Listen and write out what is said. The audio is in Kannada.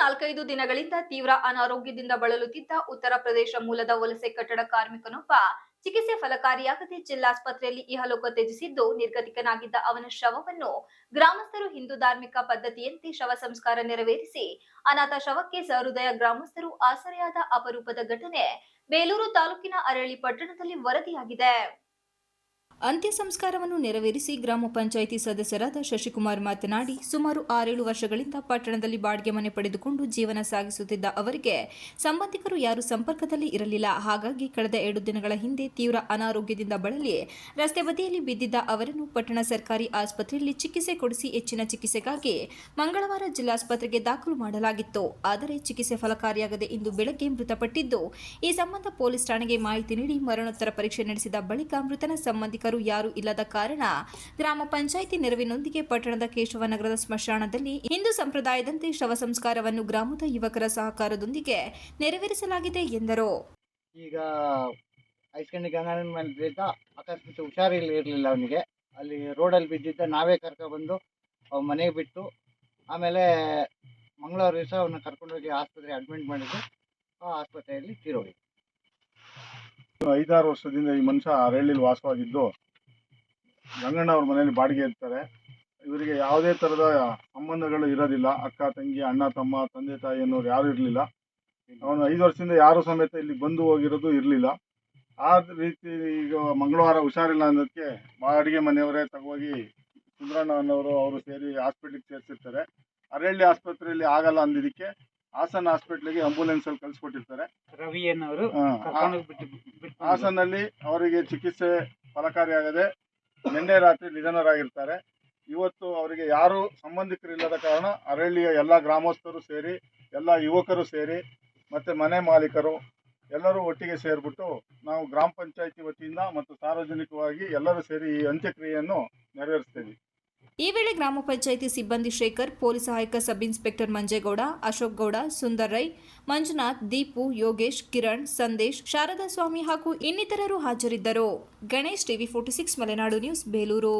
ನಾಲ್ಕೈದು ದಿನಗಳಿಂದ ತೀವ್ರ ಅನಾರೋಗ್ಯದಿಂದ ಬಳಲುತ್ತಿದ್ದ ಉತ್ತರ ಪ್ರದೇಶ ಮೂಲದ ವಲಸೆ ಕಟ್ಟಡ ಕಾರ್ಮಿಕನೊಬ್ಬ ಚಿಕಿತ್ಸೆ ಫಲಕಾರಿಯಾಗದೆ ಜಿಲ್ಲಾಸ್ಪತ್ರೆಯಲ್ಲಿ ಇಹಲೋಕ ತ್ಯಜಿಸಿದ್ದು ನಿರ್ಗತಿಕನಾಗಿದ್ದ ಅವನ ಶವವನ್ನು ಗ್ರಾಮಸ್ಥರು ಹಿಂದೂ ಧಾರ್ಮಿಕ ಪದ್ಧತಿಯಂತೆ ಶವ ಸಂಸ್ಕಾರ ನೆರವೇರಿಸಿ ಅನಾಥ ಶವಕ್ಕೆ ಸಹೃದಯ ಗ್ರಾಮಸ್ಥರು ಆಸರೆಯಾದ ಅಪರೂಪದ ಘಟನೆ ಬೇಲೂರು ತಾಲೂಕಿನ ಅರಳಿ ಪಟ್ಟಣದಲ್ಲಿ ವರದಿಯಾಗಿದೆ. ಅಂತ್ಯ ಸಂಸ್ಕಾರವನ್ನು ನೆರವೇರಿಸಿ ಗ್ರಾಮ ಪಂಚಾಯಿತಿ ಸದಸ್ಯರಾದ ಶಶಿಕುಮಾರ್ ಮಾತನಾಡಿ, ಸುಮಾರು ಆರೇಳು ವರ್ಷಗಳಿಂದ ಪಟ್ಟಣದಲ್ಲಿ ಬಾಡಿಗೆ ಮನೆ ಪಡೆದುಕೊಂಡು ಜೀವನ ಸಾಗಿಸುತ್ತಿದ್ದ ಅವರಿಗೆ ಸಂಬಂಧಿಕರು ಯಾರೂ ಸಂಪರ್ಕದಲ್ಲಿ ಇರಲಿಲ್ಲ. ಹಾಗಾಗಿ ಕಳೆದ ಎರಡು ದಿನಗಳ ಹಿಂದೆ ತೀವ್ರ ಅನಾರೋಗ್ಯದಿಂದ ಬಳಲಿ ರಸ್ತೆ ಬದಿಯಲ್ಲಿ ಬಿದ್ದಿದ್ದ ಅವರನ್ನು ಪಟ್ಟಣ ಸರ್ಕಾರಿ ಆಸ್ಪತ್ರೆಯಲ್ಲಿ ಚಿಕಿತ್ಸೆ ಕೊಡಿಸಿ ಹೆಚ್ಚಿನ ಚಿಕಿತ್ಸೆಗಾಗಿ ಮಂಗಳವಾರ ಜಿಲ್ಲಾಸ್ಪತ್ರೆಗೆ ದಾಖಲು ಮಾಡಲಾಗಿತ್ತು. ಆದರೆ ಚಿಕಿತ್ಸೆ ಫಲಕಾರಿಯಾಗದೆ ಇಂದು ಬೆಳಗ್ಗೆ ಮೃತಪಟ್ಟಿದ್ದು. ಈ ಸಂಬಂಧ ಪೊಲೀಸ್ ಠಾಣೆಗೆ ಮಾಹಿತಿ ನೀಡಿ ಮರಣೋತ್ತರ ಪರೀಕ್ಷೆ ನಡೆಸಿದ ಬಳಿಕ ಮೃತನ ಸಂಬಂಧಿಕರು ಯಾರೂ ಇಲ್ಲದ ಕಾರಣ ಗ್ರಾಮ ಪಂಚಾಯಿತಿ ನೆರವಿನೊಂದಿಗೆ ಪಟ್ಟಣದ ಕೇಶವನಗರದ ಸ್ಮಶಾನದಲ್ಲಿ ಹಿಂದೂ ಸಂಪ್ರದಾಯದಂತೆ ಶವ ಸಂಸ್ಕಾರವನ್ನು ಗ್ರಾಮದ ಯುವಕರ ಸಹಕಾರದೊಂದಿಗೆ ನೆರವೇರಿಸಲಾಗಿದೆ ಎಂದರು. ಈಗ ಐಸ್ಕಂಡಿ ಗಂಗಾನಂದ ಮೇಲೆ ಬಿದ್ದ ಅಕಸ್ಮಾತ್ ಹುಷಾರಿಲ್ಲ ಇರಲಿಲ್ಲ ಅವನಿಗೆ. ಅಲ್ಲಿ ರೋಡಲ್ಲಿ ಬಿದ್ದಿದ್ದ ನಾವೇ ಕರ್ಕೊಬಂದು ಅವ್ನ ಮನೆಗೆ ಬಿಟ್ಟು ಆಮೇಲೆ ಮಂಗಳವಾರ ದಿವಸ ಅವನ್ನ ಕರ್ಕೊಂಡೋಗಿ ಆಸ್ಪತ್ರೆಗೆ ಅಡ್ಮಿಟ್ ಮಾಡಿದ್ದು, ಆ ಆಸ್ಪತ್ರೆಯಲ್ಲಿ ತೀರೋಗಿ. ಐದಾರು ವರ್ಷದಿಂದ ಈ ಮನುಷ್ಯ ಅರಳ್ಳಿಲಿ ವಾಸವಾಗಿದ್ದು ಗಂಗಣ್ಣ ಅವ್ರ ಮನೆಯಲ್ಲಿ ಬಾಡಿಗೆ ಇರ್ತಾರೆ. ಇವರಿಗೆ ಯಾವುದೇ ಥರದ ಸಂಬಂಧಗಳು ಇರೋದಿಲ್ಲ. ಅಕ್ಕ ತಂಗಿ ಅಣ್ಣ ತಮ್ಮ ತಂದೆ ತಾಯಿ ಅನ್ನೋರು ಯಾರು ಇರಲಿಲ್ಲ. ಅವನು ಐದು ವರ್ಷದಿಂದ ಯಾರು ಸಮೇತ ಇಲ್ಲಿ ಬಂದು ಹೋಗಿರೋದು ಇರಲಿಲ್ಲ. ಆ ರೀತಿ ಈಗ ಮಂಗಳವಾರ ಹುಷಾರಿಲ್ಲ ಅನ್ನೋದಕ್ಕೆ ಬಾಡಿಗೆ ಮನೆಯವರೇ ತಗೋಗಿ ಸುಂದ್ರಣ್ಣ ಅನ್ನೋರು ಅವರು ಸೇರಿ ಹಾಸ್ಪಿಟ್ಲಿಗೆ ಸೇರಿಸಿರ್ತಾರೆ. ಅರಳ್ಳಿ ಆಸ್ಪತ್ರೆಯಲ್ಲಿ ಆಗಲ್ಲ ಅಂದಿದ್ದಕ್ಕೆ ಹಾಸನ ಹಾಸ್ಪಿಟ್ಲಿಗೆ ಆಂಬುಲೆನ್ಸಲ್ಲಿ ಕಳ್ಸಿಕೊಟ್ಟಿರ್ತಾರೆ. ರವಿ ಅನ್ನೋರು ಹಾಸನಲ್ಲಿ ಅವರಿಗೆ ಚಿಕಿತ್ಸೆ ಫಲಕಾರಿಯಾಗದೆ ನಿನ್ನೆ ರಾತ್ರಿ ನಿಧನರಾಗಿರ್ತಾರೆ. ಇವತ್ತು ಅವರಿಗೆ ಯಾರು ಸಂಬಂಧಿಕರಿಲ್ಲದ ಕಾರಣ ಅರಳ್ಳಿಯ ಎಲ್ಲ ಗ್ರಾಮಸ್ಥರು ಸೇರಿ, ಎಲ್ಲ ಯುವಕರು ಸೇರಿ, ಮತ್ತು ಮನೆ ಮಾಲೀಕರು ಎಲ್ಲರೂ ಒಟ್ಟಿಗೆ ಸೇರಿಬಿಟ್ಟು ನಾವು ಗ್ರಾಮ ಪಂಚಾಯಿತಿ ವತಿಯಿಂದ ಮತ್ತು ಸಾರ್ವಜನಿಕವಾಗಿ ಎಲ್ಲರೂ ಸೇರಿ ಈ ಅಂತ್ಯಕ್ರಿಯೆಯನ್ನು ನೆರವೇರಿಸ್ತೀವಿ ಈ ವೇಳೆ ಗ್ರಾಮ ಪಂಚಾಯಿತಿ ಸಿಬ್ಬಂದಿ ಶೇಖರ್, ಪೊಲೀಸ್ ಸಹಾಯಕ ಸಬ್ ಇನ್ಸ್ಪೆಕ್ಟರ್ ಮಂಜೇಗೌಡ, ಅಶೋಕ್ ಗೌಡ, ಸುಂದರ್ ರೈ, ಮಂಜುನಾಥ್, ದೀಪು, ಯೋಗೇಶ್, ಕಿರಣ್, ಸಂದೇಶ್ ಶಾರದಾ ಸ್ವಾಮಿ ಹಾಗೂ ಇನ್ನಿತರರು ಹಾಜರಿದ್ದರು. Ganesh, TV forty six, Malenadu news, Belur.